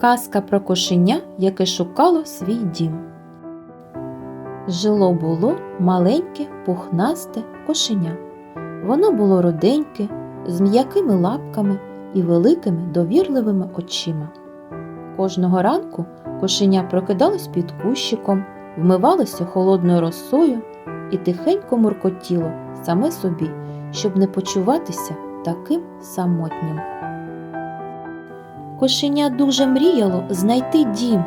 Казка про кошеня, яке шукало свій дім. Жило було маленьке пухнасте кошеня. Воно було роденьке, з м'якими лапками і великими довірливими очима. Кожного ранку кошеня прокидалось під кущиком, вмивалося холодною росою і тихенько муркотіло саме собі, щоб не почуватися таким самотнім. Кошеня дуже мріяло знайти дім.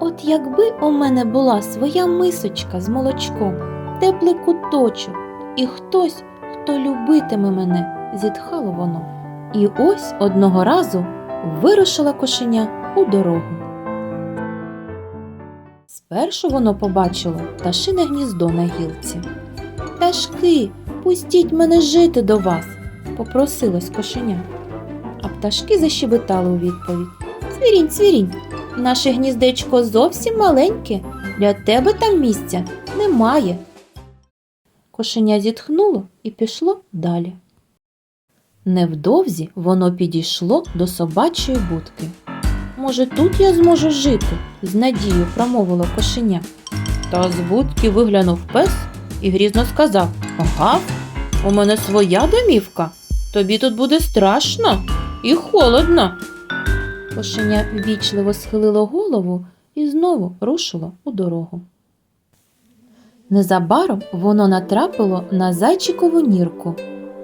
От якби у мене була своя мисочка з молочком, теплий куточок і хтось, хто любитиме мене, зітхало воно. І ось одного разу вирушила кошеня у дорогу. Спершу воно побачило пташине гніздо на гілці. Пташки, пустіть мене жити до вас, попросилось кошеня. А пташки защебетали у відповідь. Цвірінь, цвірінь, наше гніздечко зовсім маленьке, для тебе там місця немає. Кошеня зітхнуло і пішло далі. Невдовзі воно підійшло до собачої будки. Може, тут я зможу жити? з надією промовило кошеня. Та з будки виглянув пес і грізно сказав Ага, у мене своя домівка. Тобі тут буде страшно і холодно. Кошеня ввічливо схилило голову і знову рушило у дорогу. Незабаром воно натрапило на зайчикову нірку.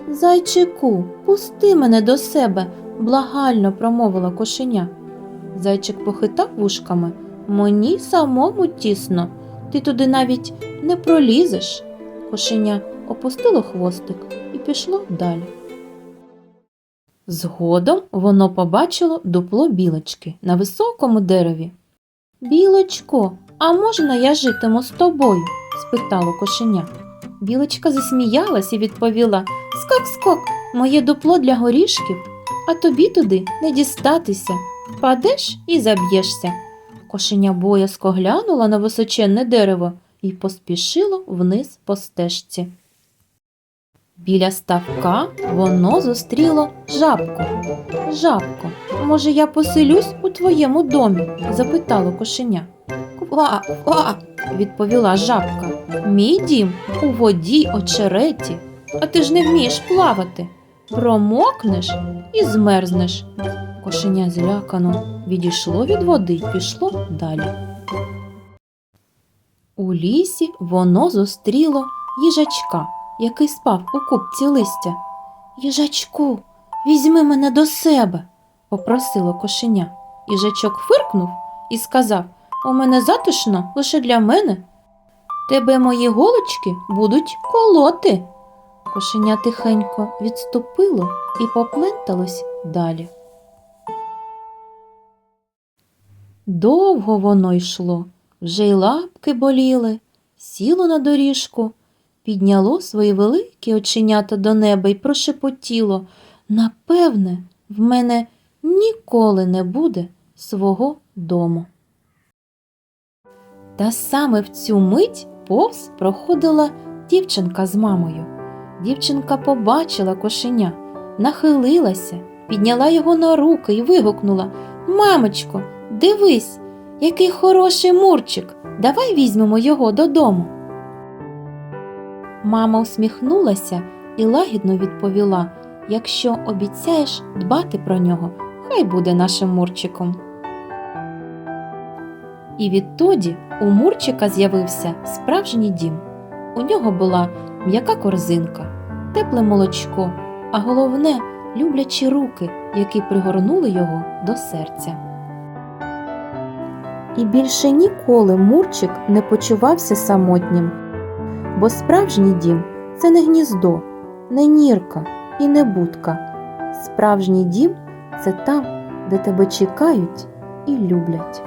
Зайчику, пусти мене до себе, благально промовила кошеня. Зайчик похитав вушками. Мені самому тісно, ти туди навіть не пролізеш. Кошеня опустило хвостик і пішло далі. Згодом воно побачило дупло білочки на високому дереві. Білочко, а можна я житиму з тобою? спитало кошеня. Білочка засміялась і відповіла Скок, скок, моє дупло для горішків, а тобі туди не дістатися. Впадеш і заб'єшся. Кошеня боязко глянула на височенне дерево і поспішило вниз по стежці. Біля ставка воно зустріло жабку. Жабко, може, я поселюсь у твоєму домі? запитало кошеня. Ква, ква, відповіла жабка. Мій дім у воді очереті, а ти ж не вмієш плавати. Промокнеш і змерзнеш. Кошеня злякано відійшло від води й пішло далі. У лісі воно зустріло їжачка, який спав у купці листя. Їжачку, візьми мене до себе, попросило кошеня. Їжачок фиркнув і сказав У мене затишно лише для мене. Тебе мої голочки будуть колоти. Кошеня тихенько відступило і попленталось далі. Довго воно йшло, вже й лапки боліли, сіло на доріжку, підняло свої великі оченята до неба і прошепотіло Напевне, в мене ніколи не буде свого дому. Та саме в цю мить повз проходила дівчинка з мамою. Дівчинка побачила кошеня, нахилилася, підняла його на руки і вигукнула Мамочко, дивись, який хороший мурчик. Давай візьмемо його додому. Мама усміхнулася і лагідно відповіла Якщо обіцяєш дбати про нього, хай буде нашим мурчиком. І відтоді у Мурчика з'явився справжній дім. У нього була м'яка корзинка, тепле молочко, а головне люблячі руки, які пригорнули його до серця. І більше ніколи Мурчик не почувався самотнім, бо справжній дім це не гніздо, не нірка і не будка. Справжній дім це там, де тебе чекають і люблять.